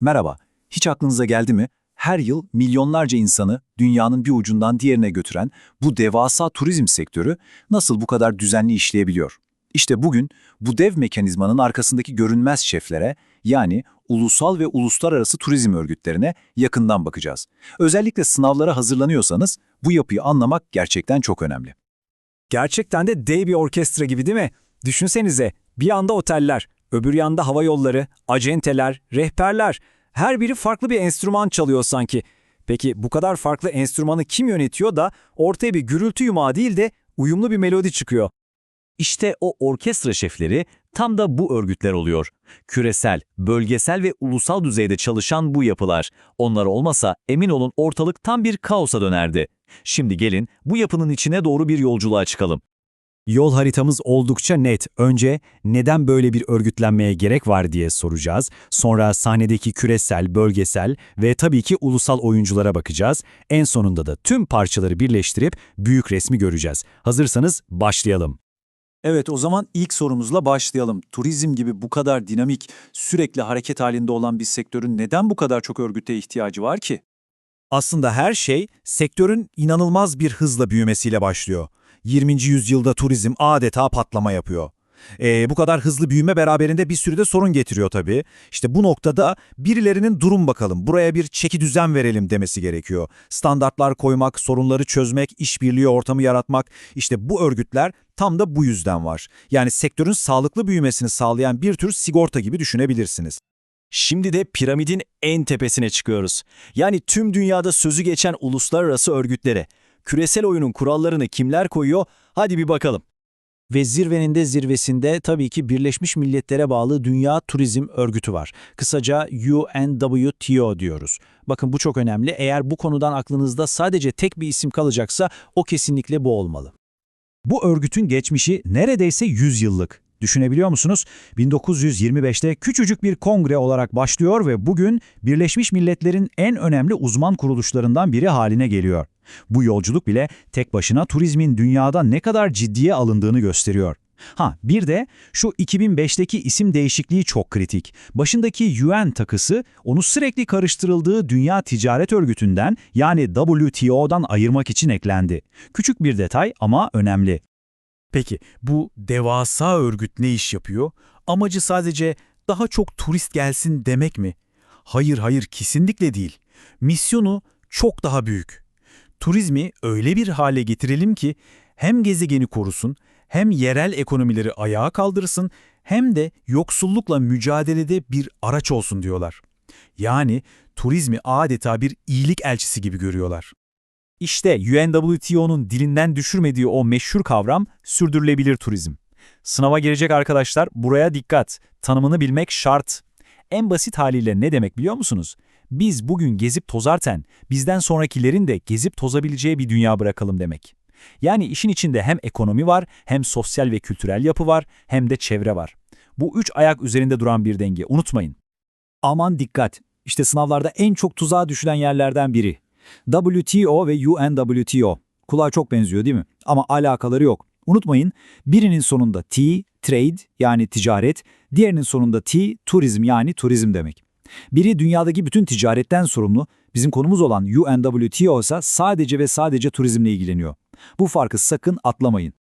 Merhaba, hiç aklınıza geldi mi? Her yıl milyonlarca insanı dünyanın bir ucundan diğerine götüren bu devasa turizm sektörü nasıl bu kadar düzenli işleyebiliyor? İşte bugün bu dev mekanizmanın arkasındaki görünmez şeflere yani ulusal ve uluslararası turizm örgütlerine yakından bakacağız. Özellikle sınavlara hazırlanıyorsanız bu yapıyı anlamak gerçekten çok önemli. Gerçekten de dev bir orkestra gibi değil mi? Düşünsenize, bir yanda oteller, öbür yanda hava yolları, acenteler, rehberler. Her biri farklı bir enstrüman çalıyor sanki. Peki bu kadar farklı enstrümanı kim yönetiyor da ortaya bir gürültü yumağı değil de uyumlu bir melodi çıkıyor? İşte o orkestra şefleri tam da bu örgütler oluyor. Küresel, bölgesel ve ulusal düzeyde çalışan bu yapılar. Onlar olmasa emin olun ortalık tam bir kaosa dönerdi. Şimdi gelin bu yapının içine doğru bir yolculuğa çıkalım. Yol haritamız oldukça net. Önce neden böyle bir örgütlenmeye gerek var diye soracağız. Sonra sahnedeki küresel, bölgesel ve tabii ki ulusal oyunculara bakacağız. En sonunda da tüm parçaları birleştirip büyük resmi göreceğiz. Hazırsanız başlayalım. Evet o zaman ilk sorumuzla başlayalım. Turizm gibi bu kadar dinamik, sürekli hareket halinde olan bir sektörün neden bu kadar çok örgüte ihtiyacı var ki? Aslında her şey sektörün inanılmaz bir hızla büyümesiyle başlıyor. 20. yüzyılda turizm adeta patlama yapıyor. Ee, bu kadar hızlı büyüme beraberinde bir sürü de sorun getiriyor tabii. İşte bu noktada birilerinin durum bakalım, buraya bir çeki düzen verelim demesi gerekiyor. Standartlar koymak, sorunları çözmek, işbirliği ortamı yaratmak, işte bu örgütler tam da bu yüzden var. Yani sektörün sağlıklı büyümesini sağlayan bir tür sigorta gibi düşünebilirsiniz. Şimdi de piramidin en tepesine çıkıyoruz. Yani tüm dünyada sözü geçen uluslararası örgütlere. Küresel oyunun kurallarını kimler koyuyor? Hadi bir bakalım. Ve zirvenin de zirvesinde tabii ki Birleşmiş Milletler'e bağlı Dünya Turizm Örgütü var. Kısaca UNWTO diyoruz. Bakın bu çok önemli. Eğer bu konudan aklınızda sadece tek bir isim kalacaksa o kesinlikle bu olmalı. Bu örgütün geçmişi neredeyse 100 yıllık. Düşünebiliyor musunuz? 1925'te küçücük bir kongre olarak başlıyor ve bugün Birleşmiş Milletler'in en önemli uzman kuruluşlarından biri haline geliyor. Bu yolculuk bile tek başına turizmin dünyada ne kadar ciddiye alındığını gösteriyor. Ha bir de şu 2005'teki isim değişikliği çok kritik. Başındaki UN takısı onu sürekli karıştırıldığı Dünya Ticaret Örgütü'nden yani WTO'dan ayırmak için eklendi. Küçük bir detay ama önemli. Peki bu devasa örgüt ne iş yapıyor? Amacı sadece daha çok turist gelsin demek mi? Hayır hayır kesinlikle değil. Misyonu çok daha büyük. Turizmi öyle bir hale getirelim ki hem gezegeni korusun, hem yerel ekonomileri ayağa kaldırsın, hem de yoksullukla mücadelede bir araç olsun diyorlar. Yani turizmi adeta bir iyilik elçisi gibi görüyorlar. İşte UNWTO'nun dilinden düşürmediği o meşhur kavram sürdürülebilir turizm. Sınava girecek arkadaşlar buraya dikkat. Tanımını bilmek şart. En basit haliyle ne demek biliyor musunuz? Biz bugün gezip tozarken bizden sonrakilerin de gezip tozabileceği bir dünya bırakalım demek. Yani işin içinde hem ekonomi var, hem sosyal ve kültürel yapı var, hem de çevre var. Bu üç ayak üzerinde duran bir denge, unutmayın. Aman dikkat! İşte sınavlarda en çok tuzağa düşülen yerlerden biri. WTO ve UNWTO. Kulağa çok benziyor değil mi? Ama alakaları yok. Unutmayın, birinin sonunda T, trade yani ticaret, diğerinin sonunda T, turizm yani turizm demek. Biri dünyadaki bütün ticaretten sorumlu, bizim konumuz olan UNWTO ise sadece ve sadece turizmle ilgileniyor. Bu farkı sakın atlamayın.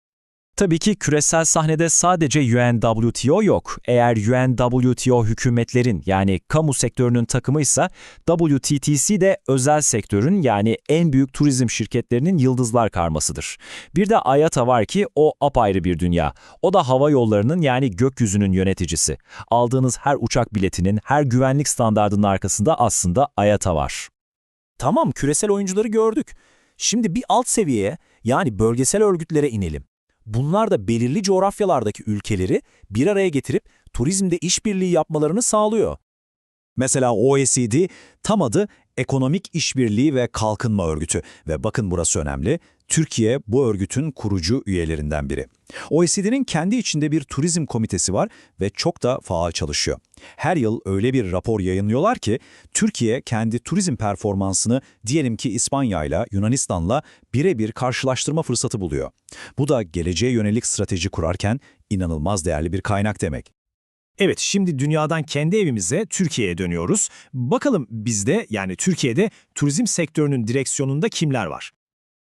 Tabii ki küresel sahnede sadece UNWTO yok. Eğer UNWTO hükümetlerin yani kamu sektörünün takımıysa WTTC de özel sektörün yani en büyük turizm şirketlerinin yıldızlar karmasıdır. Bir de IATA var ki o apayrı bir dünya. O da hava yollarının yani gökyüzünün yöneticisi. Aldığınız her uçak biletinin, her güvenlik standardının arkasında aslında IATA var. Tamam küresel oyuncuları gördük. Şimdi bir alt seviyeye yani bölgesel örgütlere inelim. Bunlar da belirli coğrafyalardaki ülkeleri bir araya getirip turizmde işbirliği yapmalarını sağlıyor. Mesela OECD tam adı Ekonomik İşbirliği ve Kalkınma Örgütü ve bakın burası önemli. Türkiye bu örgütün kurucu üyelerinden biri. OECD'nin kendi içinde bir turizm komitesi var ve çok da faal çalışıyor. Her yıl öyle bir rapor yayınlıyorlar ki Türkiye kendi turizm performansını diyelim ki İspanya ile Yunanistan'la birebir karşılaştırma fırsatı buluyor. Bu da geleceğe yönelik strateji kurarken inanılmaz değerli bir kaynak demek. Evet, şimdi dünyadan kendi evimize, Türkiye'ye dönüyoruz. Bakalım bizde, yani Türkiye'de turizm sektörünün direksiyonunda kimler var?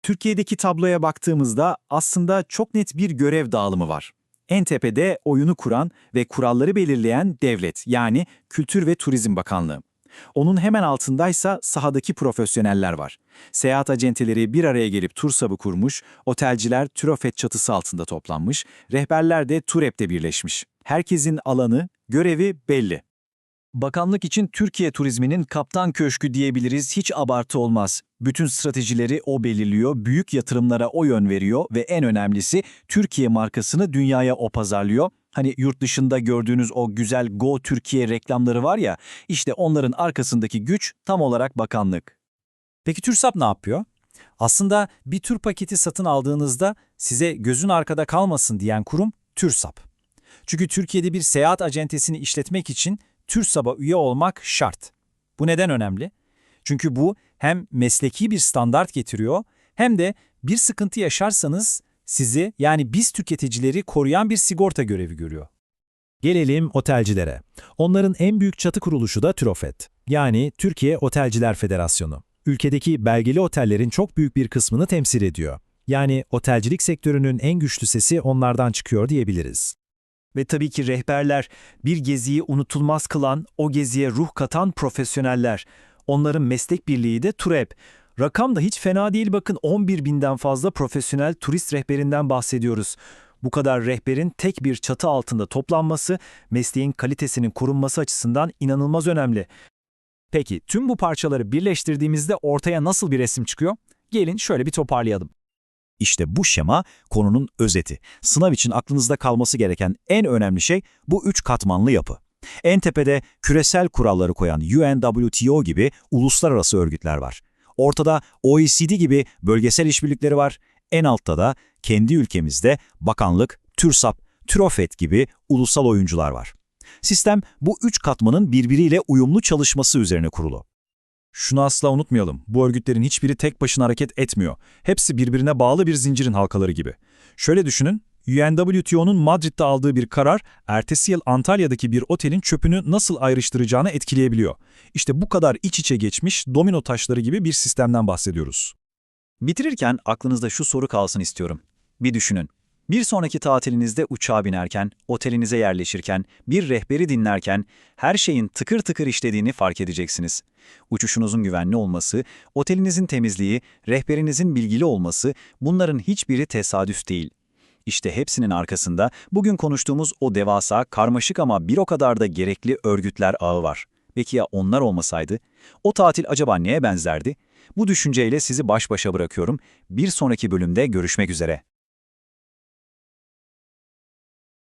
Türkiye'deki tabloya baktığımızda aslında çok net bir görev dağılımı var. En tepede oyunu kuran ve kuralları belirleyen devlet yani Kültür ve Turizm Bakanlığı. Onun hemen altındaysa sahadaki profesyoneller var. Seyahat acenteleri bir araya gelip TURSAB'ı kurmuş, otelciler Türofet çatısı altında toplanmış, rehberler de TUREP'te birleşmiş. Herkesin alanı, görevi belli. Bakanlık için Türkiye turizminin kaptan köşkü diyebiliriz hiç abartı olmaz. Bütün stratejileri o belirliyor, büyük yatırımlara o yön veriyor ve en önemlisi Türkiye markasını dünyaya o pazarlıyor. Hani yurt dışında gördüğünüz o güzel Go Türkiye reklamları var ya, işte onların arkasındaki güç tam olarak bakanlık. Peki TÜRSAP ne yapıyor? Aslında bir tur paketi satın aldığınızda size gözün arkada kalmasın diyen kurum TÜRSAP. Çünkü Türkiye'de bir seyahat acentesini işletmek için TÜRSAP'a üye olmak şart. Bu neden önemli? Çünkü bu hem mesleki bir standart getiriyor hem de bir sıkıntı yaşarsanız sizi yani biz tüketicileri koruyan bir sigorta görevi görüyor. Gelelim otelcilere. Onların en büyük çatı kuruluşu da TÜROFET, yani Türkiye Otelciler Federasyonu. Ülkedeki belgeli otellerin çok büyük bir kısmını temsil ediyor. Yani otelcilik sektörünün en güçlü sesi onlardan çıkıyor diyebiliriz. Ve tabii ki rehberler, bir geziyi unutulmaz kılan, o geziye ruh katan profesyoneller. Onların meslek birliği de TUREP. Rakam da hiç fena değil bakın 11 binden fazla profesyonel turist rehberinden bahsediyoruz. Bu kadar rehberin tek bir çatı altında toplanması, mesleğin kalitesinin korunması açısından inanılmaz önemli. Peki tüm bu parçaları birleştirdiğimizde ortaya nasıl bir resim çıkıyor? Gelin şöyle bir toparlayalım. İşte bu şema konunun özeti. Sınav için aklınızda kalması gereken en önemli şey bu üç katmanlı yapı. En tepede küresel kuralları koyan UNWTO gibi uluslararası örgütler var. Ortada OECD gibi bölgesel işbirlikleri var. En altta da kendi ülkemizde bakanlık, TÜRSAP, TÜROFET gibi ulusal oyuncular var. Sistem bu üç katmanın birbiriyle uyumlu çalışması üzerine kurulu. Şunu asla unutmayalım. Bu örgütlerin hiçbiri tek başına hareket etmiyor. Hepsi birbirine bağlı bir zincirin halkaları gibi. Şöyle düşünün, UNWTO'nun Madrid'de aldığı bir karar, ertesi yıl Antalya'daki bir otelin çöpünü nasıl ayrıştıracağını etkileyebiliyor. İşte bu kadar iç içe geçmiş domino taşları gibi bir sistemden bahsediyoruz. Bitirirken aklınızda şu soru kalsın istiyorum. Bir düşünün. Bir sonraki tatilinizde uçağa binerken, otelinize yerleşirken, bir rehberi dinlerken her şeyin tıkır tıkır işlediğini fark edeceksiniz. Uçuşunuzun güvenli olması, otelinizin temizliği, rehberinizin bilgili olması bunların hiçbiri tesadüf değil. İşte hepsinin arkasında bugün konuştuğumuz o devasa, karmaşık ama bir o kadar da gerekli örgütler ağı var. Peki ya onlar olmasaydı? O tatil acaba neye benzerdi? Bu düşünceyle sizi baş başa bırakıyorum. Bir sonraki bölümde görüşmek üzere.